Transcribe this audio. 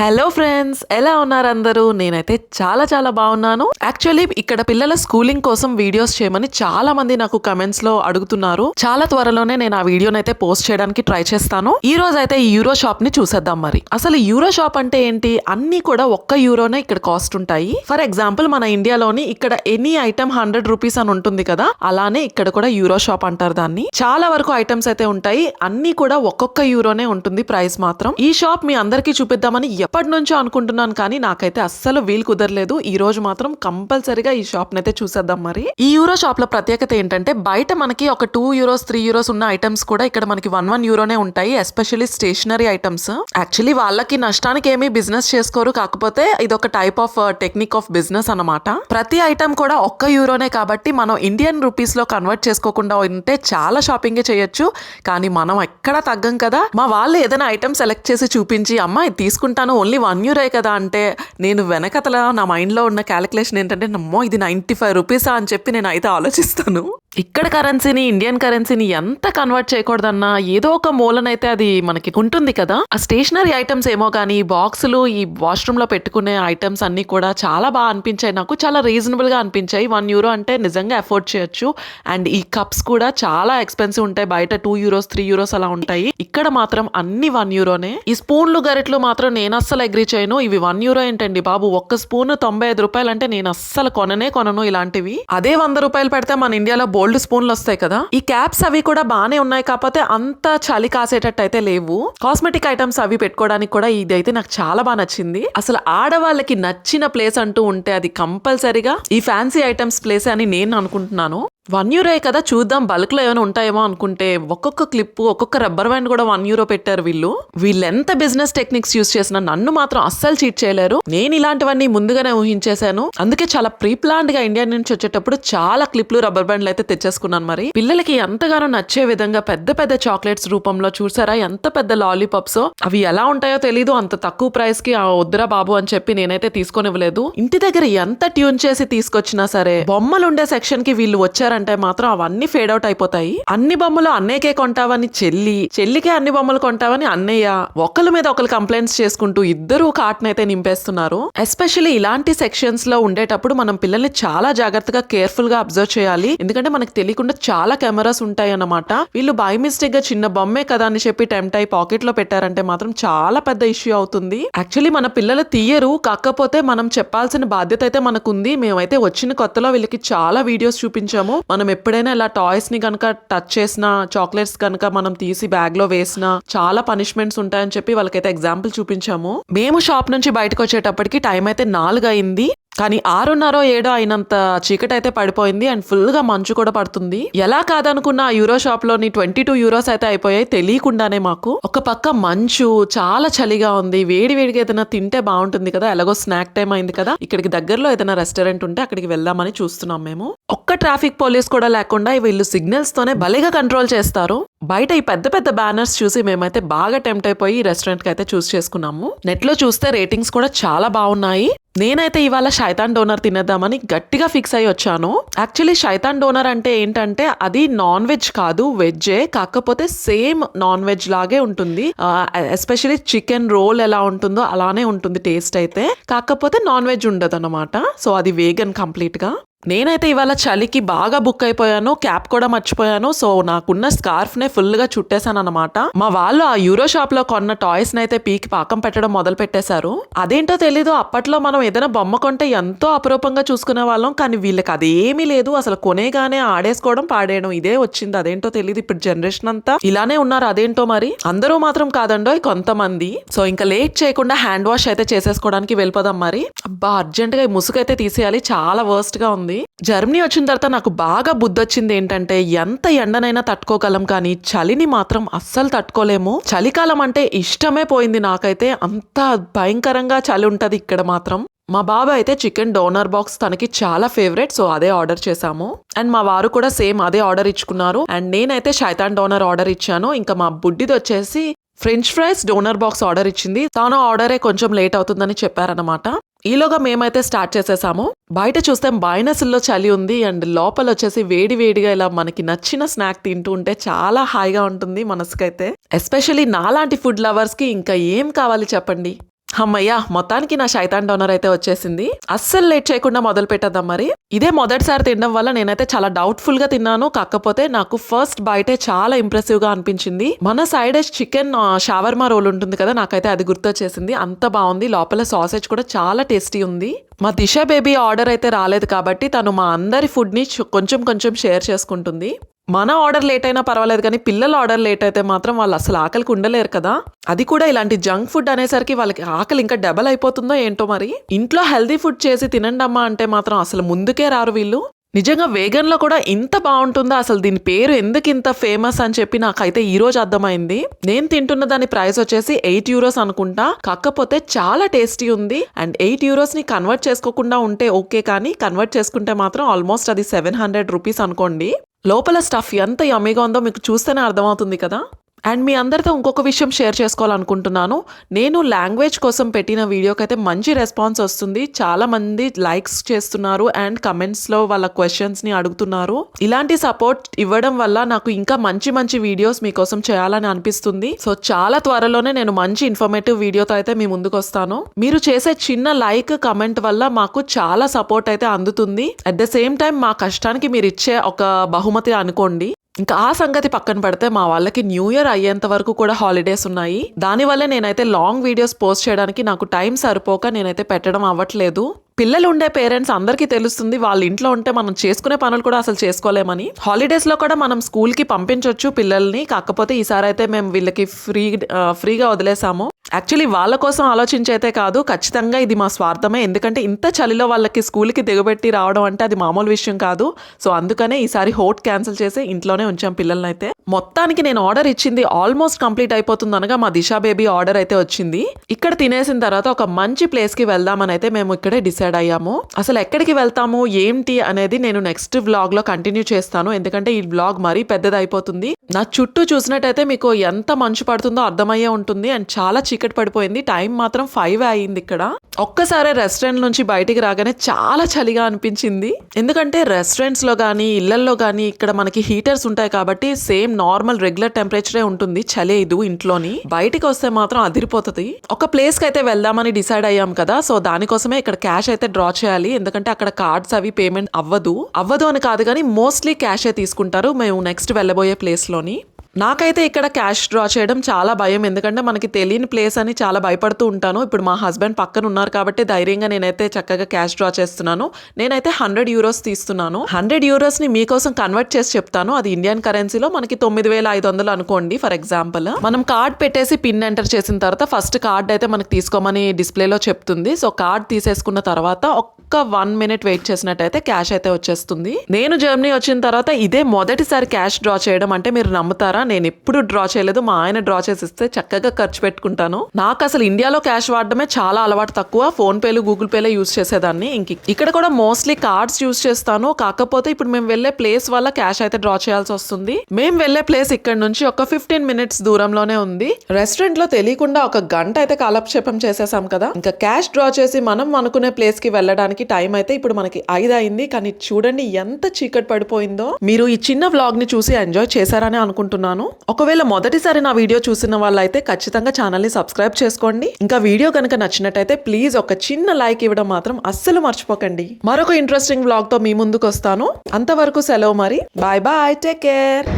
Hello friends ఎలా ఉన్నారు అందరూ? నేనైతే చాలా చాలా బాగున్నాను. యాక్చువల్లీ ఇక్కడ పిల్లల స్కూలింగ్ కోసం వీడియోస్ చేయమని చాలా మంది నాకు కమెంట్స్లో అడుగుతున్నారు. చాలా త్వరలోనే నేను ఆ వీడియోని అయితే పోస్ట్ చేయడానికి ట్రై చేస్తాను. ఈ రోజు అయితే ఈ యూరో షాప్ని చూసేద్దాం మరి. అసలు యూరో షాప్ అంటే ఏంటి? అన్ని కూడా ఒక్క యూరోనే ఇక్కడ కాస్ట్ ఉంటాయి. ఫర్ ఎగ్జాంపుల్ మన ఇండియాలోని ఇక్కడ ఎనీ ఐటమ్ హండ్రెడ్ రూపీస్ అని ఉంటుంది కదా? అలానే ఇక్కడ కూడా యూరో షాప్ అంటారు దాన్ని. చాలా వరకు ఐటమ్స్ అయితే ఉంటాయి. అన్ని కూడా ఒక్కొక్క యూరోనే ఉంటుంది ప్రైస్ మాత్రం. ఈ షాప్ మీ అందరికీ చూపిద్దామని ఎప్పటి నుంచో అనుకుంటున్నాను కానీ నాకైతే అస్సలు వీలు కుదరలేదు. ఈ రోజు మాత్రం కంపల్సరీగా ఈ షాప్ నైతే చూసేద్దాం మరి. ఈ యూరో షాప్లో ప్రత్యేకత ఏంటంటే బయట మనకి ఒక టూ యూరోస్ త్రీ యూరోస్ ఉన్న ఐటమ్స్ కూడా ఇక్కడ మనకి వన్ వన్ యూరోనే ఉంటాయి ఎస్పెషల్లీ స్టేషనరీ ఐటమ్స్. యాక్చువల్లీ వాళ్ళకి నష్టానికి ఏమీ బిజినెస్ చేసుకోరు కాకపోతే ఇది ఒక type of technique of business అన్నమాట. ప్రతి ఐటమ్ కూడా ఒక్క యూరోనే కాబట్టి మనం ఇండియన్ రూపీస్లో కన్వర్ట్ చేసుకోకుండా ఉంటే చాలా షాపింగ్ చేయొచ్చు. కానీ మనం ఎక్కడ తగ్గం కదా? మా వాళ్ళు ఏదైనా ఐటమ్ సెలెక్ట్ చేసి చూపించి అమ్మ ఇది తీసుకుంటాను ఓన్లీ వన్ యూరే కదా అంటే నేను వెనకతల నా మైండ్లో ఉన్న క్యాలిక్యులేషన్ ఏంటంటే నమ్మో ఇది నైంటీ ఫైవ్ రూపీసా అని చెప్పి నేను అయితే ఆలోచిస్తాను. ఇక్కడ కరెన్సీని ఇండియన్ కరెన్సీని ఎంత కన్వర్ట్ చేయకూడదన్నా ఏదో ఒక మూలనైతే అది మనకి ఉంటుంది కదా. ఆ స్టేషనరీ ఐటమ్స్ ఏమో కానీ బాక్సులు ఈ వాష్రూమ్లో పెట్టుకునే ఐటమ్స్ అన్ని కూడా చాలా బాగా అనిపించాయి. నాకు చాలా రీజనబుల్గా అనిపించాయి. వన్ యూరో అంటే నిజంగా అఫోర్డ్ చేయొచ్చు. అండ్ ఈ కప్స్ కూడా చాలా ఎక్స్పెన్సివ్ ఉంటాయి. బయట టూ యూరోస్ త్రీ యూరోస్ అలా ఉంటాయి. ఇక్కడ మాత్రం అన్ని వన్ యూరోనే ఈ స్పూన్లు గరిట్లు మాత్రం నేను అస్సలు అగ్రీ చేయను. ఇవి వన్ యూరో ఏంటండి బాబు? ఒక్క స్పూన్ తొంభై ఐదు రూపాయలు అంటే నేను అస్సలు కొననే కొనను ఇలాంటివి. అదే వంద రూపాయలు పెడితే మన ఇండియాలో కోల్డ్ స్పూన్లు వస్తాయి కదా ఈ క్యాప్స్ అవి కూడా బాగానే ఉన్నాయి కాకపోతే అంత చలి కాసేటట్టు అయితే లేవు. కాస్మెటిక్ ఐటమ్స్ అవి పెట్టుకోవడానికి కూడా ఇది అయితే నాకు చాలా బాగా నచ్చింది. అసలు ఆడవాళ్ళకి నచ్చిన ప్లేస్ అంటూ ఉంటే అది కంపల్సరీగా ఈ ఫ్యాన్సీ ఐటమ్స్ ప్లేస్ అని నేను అనుకుంటున్నాను. వన్ యూరో కదా చూద్దాం. బల్క్లో ఏమైనా ఉంటాయేమో అనుకుంటే ఒక్కొక్క క్లిప్ ఒక్కొక్క రబ్బర్ బ్యాండ్ కూడా వన్ యూరో పెట్టారు వీళ్ళు. వీళ్ళెంత బిజినెస్ టెక్నిక్స్ యూస్ చేసినా నన్ను మాత్రం అస్సలు చీట్ చేయలేరు. నేను ఇలాంటివన్నీ ముందుగానే ఊహించేశాను. అందుకే చాలా ప్రీ ప్లాన్డ్గా ఇండియా నుంచి వచ్చేటప్పుడు చాలా క్లిప్లు రబ్బర్ బ్యాండ్లు అయితే తెచ్చేసుకున్నాను మరి. పిల్లలకి ఎంతగానో నచ్చే విధంగా పెద్ద పెద్ద చాక్లెట్స్ రూపంలో చూసారా? ఎంత పెద్ద లాలీపాప్స్? అవి ఎలా ఉంటాయో తెలీదు. అంత తక్కువ ప్రైస్కి ఆ వద్దురా బాబు అని చెప్పి నేనైతే తీసుకోనివ్వలేదు. ఇంటి దగ్గర ఎంత ట్యూన్ చేసి తీసుకొచ్చినా సరే బొమ్మలు ఉండే సెక్షన్కి వీళ్ళు వచ్చారు? వచ్చారంటే మాత్రం అవన్నీ ఫేడ్ అవుట్ అయిపోతాయి. అన్ని బొమ్మలు అన్నయ్యకే కొంటావని చెల్లి చెల్లికే అన్ని బొమ్మలు కొంటావని అన్నయ్య ఒకళ్ళ మీద ఒకరు కంప్లైంట్స్ చేసుకుంటూ ఇద్దరు కార్ట్ని అయితే నింపేస్తున్నారు. ఎస్పెషల్లీ ఇలాంటి సెక్షన్స్లో ఉండేటప్పుడు మనం పిల్లల్ని చాలా జాగ్రత్తగా కేర్ఫుల్గా అబ్జర్వ్ చేయాలి. ఎందుకంటే మనకు తెలియకుండా చాలా కెమెరాస్ ఉంటాయి అన్నమాట వీళ్ళు బై మిస్టేక్గా చిన్న బొమ్మే కదా అని చెప్పి టెంప్ట్ అయి పాకెట్లో పెట్టారంటే మాత్రం చాలా పెద్ద ఇష్యూ అవుతుంది. యాక్చువల్లీ మన పిల్లలు తీయరు కాకపోతే మనం చెప్పాల్సిన బాధ్యత అయితే మనకుంది. మేమైతే వచ్చిన కొత్తలో వీళ్ళకి చాలా వీడియోస్ చూపించాము. మనం ఎప్పుడైనా ఇలా టాయ్స్ని కనుక టచ్ చేసిన చాక్లెట్స్ కనుక మనం తీసి బ్యాగ్లో వేసిన చాలా పనిష్మెంట్స్ ఉంటాయని చెప్పి వాళ్ళకైతే ఎగ్జాంపుల్ చూపించాము. మేము షాప్ నుంచి బయటకు వచ్చేటప్పటికి టైం అయితే నాలుగు అయింది కానీ ఆరున్నరో ఏడో అయినంత చీకటి అయితే పడిపోయింది అండ్ ఫుల్గా మంచు కూడా పడుతుంది. ఎలా కాదనుకున్న ఆ యూరో షాప్లోని ట్వంటీ టూ యూరోస్ అయితే అయిపోయాయి తెలియకుండానే మాకు. ఒక పక్క మంచు చాలా చలిగా ఉంది. వేడి వేడిగా ఏదైనా తింటే బాగుంటుంది కదా. ఎలాగో స్నాక్ టైం అయింది కదా. ఇక్కడికి దగ్గరలో ఏదైనా రెస్టారెంట్ ఉంటే అక్కడికి వెళ్దామని చూస్తున్నాం మేము. ఒక్క ట్రాఫిక్ పోలీస్ కూడా లేకుండా వీళ్ళు సిగ్నల్స్ తోనే భలేగా కంట్రోల్ చేస్తారు. బయట ఈ పెద్ద పెద్ద బ్యానర్స్ చూసి మేమైతే బాగా టెంప్ట్ అయిపోయి ఈ రెస్టారెంట్కి అయితే చూస్ చేసుకున్నాము. నెట్లో చూస్తే రేటింగ్స్ కూడా చాలా బాగున్నాయి. నేనైతే ఇవాళ షైతాన్ డోనర్ తినేద్దామని గట్టిగా ఫిక్స్ అయ్యి వచ్చాను. యాక్చువల్లీ షైతాన్ డోనర్ అంటే ఏంటంటే అది నాన్ వెజ్ కాదు వెజ్జే కాకపోతే సేమ్ నాన్ వెజ్ లాగే ఉంటుంది. ఎస్పెషల్లీ చికెన్ రోల్ ఎలా ఉంటుందో అలానే ఉంటుంది టేస్ట్ అయితే. కాకపోతే నాన్ వెజ్ ఉండదు అనమాట సో అది వేగన్ కంప్లీట్గా. నేనైతే ఇవాళ చలికి బాగా బుక్ అయిపోయాను క్యాప్ కూడా మర్చిపోయాను. సో నాకున్న స్కార్ఫ్ నే ఫుల్గా చుట్టేశాను అనమాట మా వాళ్ళు ఆ యూరో షాప్లో కొన్న టాయ్స్ నైతే పీకి పాకం పెట్టడం మొదలు పెట్టేశారు. అదేంటో తెలీదు అప్పట్లో మనం ఏదైనా బొమ్మ కొంటే ఎంతో అపరూపంగా చూసుకునే వాళ్ళం. కానీ వీళ్ళకి అదేమీ లేదు. అసలు కొనేగానే ఆడేసుకోవడం పాడేయడం ఇదే వచ్చింది. అదేంటో తెలియదు ఇప్పుడు జనరేషన్ అంతా ఇలానే ఉన్నారు. అదేంటో మరి? అందరూ మాత్రం కాదండో కొంతమంది. సో ఇంకా లేట్ చేయకుండా హ్యాండ్ వాష్ అయితే చేసేసుకోవడానికి వెళ్ళిపోదాం మరి. అబ్బా అర్జెంట్గా ఈ ముసుగైతే తీసేయాలి. చాలా వర్స్ట్గా ఉంది. జర్మనీ వచ్చిన తర్వాత నాకు బాగా బుద్ధి వచ్చింది ఏంటంటే ఎంత ఎండనైనా తట్టుకోగలం కానీ చలిని మాత్రం అస్సలు తట్టుకోలేము. చలికాలం అంటే ఇష్టమే పోయింది నాకైతే. అంత భయంకరంగా చలి ఉంటది ఇక్కడ మాత్రం. మా బాబాయ్ అయితే చికెన్ డోనర్ బాక్స్ తనకి చాలా ఫేవరెట్ సో అదే ఆర్డర్ చేశాము. అండ్ మా వారు కూడా సేమ్ అదే ఆర్డర్ ఇచ్చుకున్నారు. అండ్ నేనైతే షైతాన్ డోనర్ ఆర్డర్ ఇచ్చాను. ఇంకా మా బుడ్డిది వచ్చేసి french fries doner box order ఇచ్చింది. తాను ఆర్డరే కొంచెం లేట్ అవుతుందని చెప్పారనమాట ఈలోగా మేమైతే స్టార్ట్ చేసేసాము. బయట చూస్తే మైనస్లో చలి ఉంది అండ్ లోపల వచ్చేసి వేడి వేడిగా ఇలా మనకి నచ్చిన స్నాక్ తింటూ ఉంటే చాలా హాయిగా ఉంటుంది మనసుకైతే. ఎస్పెషల్లీ నాలాంటి ఫుడ్ లవర్స్కి ఇంకా ఏం కావాలి చెప్పండి? అమ్మయ్యా మొత్తానికి నా శైతాన్ డోనర్ అయితే వచ్చేసింది. అస్సలు లేట్ చేయకుండా మొదలు పెట్టద్దాం మరి. ఇదే మొదటిసారి తినడం వల్ల నేనైతే చాలా డౌట్ఫుల్గా తిన్నాను. కాకపోతే నాకు ఫస్ట్ బయటే చాలా ఇంప్రెసివ్గా అనిపించింది. మన సైడ్ చికెన్ షవర్మా రోల్ ఉంటుంది కదా నాకైతే అది గుర్తొచ్చేసింది. అంత బాగుంది. లోపల సాసేజ్ కూడా చాలా టేస్టీ ఉంది. మా దిశ బేబీ ఆర్డర్ అయితే రాలేదు కాబట్టి తను మా అందరి ఫుడ్ని కొంచెం కొంచెం షేర్ చేసుకుంటుంది. మన ఆర్డర్ లేట్ అయినా పర్వాలేదు కానీ పిల్లల ఆర్డర్ లేట్ అయితే మాత్రం వాళ్ళు అసలు ఆకలికి ఉండలేరు కదా. అది కూడా ఇలాంటి జంక్ ఫుడ్ అనేసరికి వాళ్ళకి ఆకలి ఇంకా డబల్ అయిపోతుందో ఏంటో మరి? ఇంట్లో హెల్దీ ఫుడ్ చేసి తినండి అమ్మా అంటే మాత్రం అసలు ముందుకే రారు వీళ్ళు. నిజంగా వేగన్లో కూడా ఇంత బాగుంటుందా? అసలు దీని పేరు ఎందుకు ఇంత ఫేమస్ అని చెప్పి నాకైతే ఈ రోజు అర్థమైంది. నేను తింటున్న దాని ప్రైస్ వచ్చేసి ఎయిట్ యూరోస్ అనుకుంటా. కాకపోతే చాలా టేస్టీ ఉంది. అండ్ ఎయిట్ యూరోస్ని కన్వర్ట్ చేసుకోకుండా ఉంటే ఓకే కానీ కన్వర్ట్ చేసుకుంటే మాత్రం ఆల్మోస్ట్ అది సెవెన్ హండ్రెడ్ రూపీస్ అనుకోండి. లోపల స్టఫ్ ఎంత యమీగా ఉందో మీకు చూస్తేనే అర్థమవుతుంది కదా? అండ్ మీ అందరితో ఇంకొక విషయం షేర్ చేసుకోవాలనుకుంటున్నాను. నేను లాంగ్వేజ్ కోసం పెట్టిన వీడియోకి అయితే మంచి రెస్పాన్స్ వస్తుంది. చాలామంది లైక్స్ చేస్తున్నారు అండ్ కమెంట్స్లో వాళ్ళ క్వశ్చన్స్ని అడుగుతున్నారు. ఇలాంటి సపోర్ట్ ఇవ్వడం వల్ల నాకు ఇంకా మంచి మంచి వీడియోస్ మీకోసం చేయాలని అనిపిస్తుంది. సో చాలా త్వరలోనే నేను మంచి ఇన్ఫర్మేటివ్ వీడియోతో అయితే మీ ముందుకు వస్తాను. మీరు చేసే చిన్న లైక్ కమెంట్ వల్ల మాకు చాలా సపోర్ట్ అయితే అందుతుంది. అట్ ద సేమ్ టైం మా కష్టానికి మీరు ఇచ్చే ఒక బహుమతి అనుకోండి. ఇంకా ఆ సంగతి పక్కన పెడితే మా వాళ్ళకి న్యూ ఇయర్ అయ్యేంత వరకు కూడా హాలిడేస్ ఉన్నాయి. దానివల్ల నేనైతే లాంగ్ వీడియోస్ పోస్ట్ చేయడానికి నాకు టైం సరిపోక నేనైతే పెట్టడం అవ్వట్లేదు. పిల్లలు ఉండే పేరెంట్స్ అందరికీ తెలుస్తుంది వాళ్ళ ఇంట్లో ఉంటే మనం చేసుకునే పనులు కూడా అసలు చేసుకోలేమని. హాలిడేస్లో కూడా మనం స్కూల్కి పంపించవచ్చు పిల్లల్ని కాకపోతే ఈసారి అయితే మేము వీళ్ళకి ఫ్రీ ఫ్రీగా వదిలేసాము. యాక్చువల్లీ వాళ్ళ కోసం ఆలోచించైతే కాదు ఖచ్చితంగా ఇది మా స్వార్థమే. ఎందుకంటే ఇంత చలిలో వాళ్ళకి స్కూల్కి దిగబెట్టి రావడం అంటే అది మామూలు విషయం కాదు. సో అందుకనే ఈసారి హోట్ క్యాన్సిల్ చేసి ఇంట్లోనే ఉంచాం పిల్లల్ని అయితే మొత్తానికి నేను ఆర్డర్ ఇచ్చింది ఆల్మోస్ట్ కంప్లీట్ అయిపోతుంది అనగా మా దిశా బేబీ ఆర్డర్ అయితే వచ్చింది. ఇక్కడ తినేసిన తర్వాత ఒక మంచి ప్లేస్కి వెళ్దామని అయితే మేము ఇక్కడే డిసైడ్ అయ్యాము. అసలు ఎక్కడికి వెళ్తాము ఏంటి అనేది నేను నెక్స్ట్ వ్లాగ్లో కంటిన్యూ చేస్తాను. ఎందుకంటే ఈ వ్లాగ్ మరీ పెద్దది అయిపోతుంది నా చుట్టూ చూసినట్టయితే మీకు ఎంత మంచు పడుతుందో అర్థమయ్యే ఉంటుంది. అండ్ చాలా చీకటి పడిపోయింది. టైం మాత్రం ఫైవ్ అయింది ఇక్కడ. ఒక్కసారి రెస్టారెంట్ నుంచి బయటికి రాగానే చాలా చలిగా అనిపించింది. ఎందుకంటే రెస్టారెంట్స్లో కానీ ఇళ్ళల్లో కానీ ఇక్కడ మనకి హీటర్స్ ఉంటాయి కాబట్టి సేమ్ నార్మల్ రెగ్యులర్ టెంపరేచరే ఉంటుంది. చలేదు ఇంట్లోని. బయటికి వస్తే మాత్రం అదిరిపోతుంది. ఒక ప్లేస్కి అయితే వెళ్దామని డిసైడ్ అయ్యాం కదా సో దానికోసమే ఇక్కడ క్యాష్ అయితే డ్రా చేయాలి. ఎందుకంటే అక్కడ కార్డ్స్ అవి పేమెంట్ అవ్వదు. అవ్వదు అని కాదు కానీ మోస్ట్లీ క్యాషే తీసుకుంటారు. మేము నెక్స్ట్ వెళ్ళబోయే ప్లేస్లోని నాకైతే ఇక్కడ క్యాష్ డ్రా చేయడం చాలా భయం. ఎందుకంటే మనకి తెలియని ప్లేస్ అని చాలా భయపడుతూ ఉంటాను. ఇప్పుడు మా హస్బెండ్ పక్కన ఉన్నారు కాబట్టి ధైర్యంగా నేనైతే చక్కగా క్యాష్ డ్రా చేస్తున్నాను. నేనైతే హండ్రెడ్ యూరోస్ తీస్తున్నాను. హండ్రెడ్ యూరోస్ని మీకోసం కన్వర్ట్ చేసి చెప్తాను. అది ఇండియన్ కరెన్సీలో మనకి తొమ్మిది వేల ఐదు వందలు అనుకోండి ఫర్ ఎగ్జాంపుల్. మనం కార్డ్ పెట్టేసి పిన్ ఎంటర్ చేసిన తర్వాత ఫస్ట్ కార్డ్ అయితే మనకి తీసుకోమని డిస్ప్లేలో చెప్తుంది. సో కార్డ్ తీసేసుకున్న తర్వాత ఒక్క వన్ మినిట్ వెయిట్ చేసినట్టయితే క్యాష్ అయితే వచ్చేస్తుంది. నేను జర్మనీ వచ్చిన తర్వాత ఇదే మొదటిసారి క్యాష్ డ్రా చేయడం అంటే మీరు నమ్ముతారా? నేను ఎప్పుడు డ్రా చేయలేదు. మా ఆయన డ్రా చేసి ఇస్తే చక్కగా ఖర్చు పెట్టుకుంటాను. నాకు అసలు ఇండియాలో క్యాష్ వాడడమే చాలా అలవాటు తక్కువ. ఫోన్ పేలు గూగుల్ పేలే యూస్ చేసేదాన్ని. ఇంక ఇక్కడ కూడా మోస్ట్లీ కార్డ్స్ యూస్ చేస్తాను. కాకపోతే ఇప్పుడు మేము వెళ్ళే ప్లేస్ వల్ల క్యాష్ అయితే డ్రా చేయాల్సి వస్తుంది. మేము వెళ్ళే ప్లేస్ ఇక్కడ నుంచి ఒక ఫిఫ్టీన్ మినిట్స్ దూరంలోనే ఉంది. రెస్టారెంట్లో తెలియకుండా ఒక గంట అయితే కాలక్షేపం చేసేసాం కదా. ఇంకా క్యాష్ డ్రా చేసి మనం అనుకునే ప్లేస్కి వెళ్ళడానికి టైం అయితే ఇప్పుడు మనకి ఐదు అయింది. కానీ చూడండి ఎంత చీకటి పడిపోయిందో. మీరు ఈ చిన్న వ్లాగ్ని చూసి ఎంజాయ్ చేశారని అనుకుంటున్నాను. ఒకవేళ మొదటిసారి నా వీడియో చూసిన వాళ్ళైతే ఖచ్చితంగా ఛానల్ని సబ్స్క్రైబ్ చేసుకోండి ఇంకా వీడియో కనుక నచ్చినట్టయితే ప్లీజ్ ఒక చిన్న లైక్ ఇవ్వడం మాత్రం అస్సలు మర్చిపోకండి మరొక ఇంట్రెస్టింగ్ వ్లాగ్తో మీ ముందుకు వస్తాను అంతవరకు సెలవు మరి బాయ్ బాయ్ టేక్ కేర్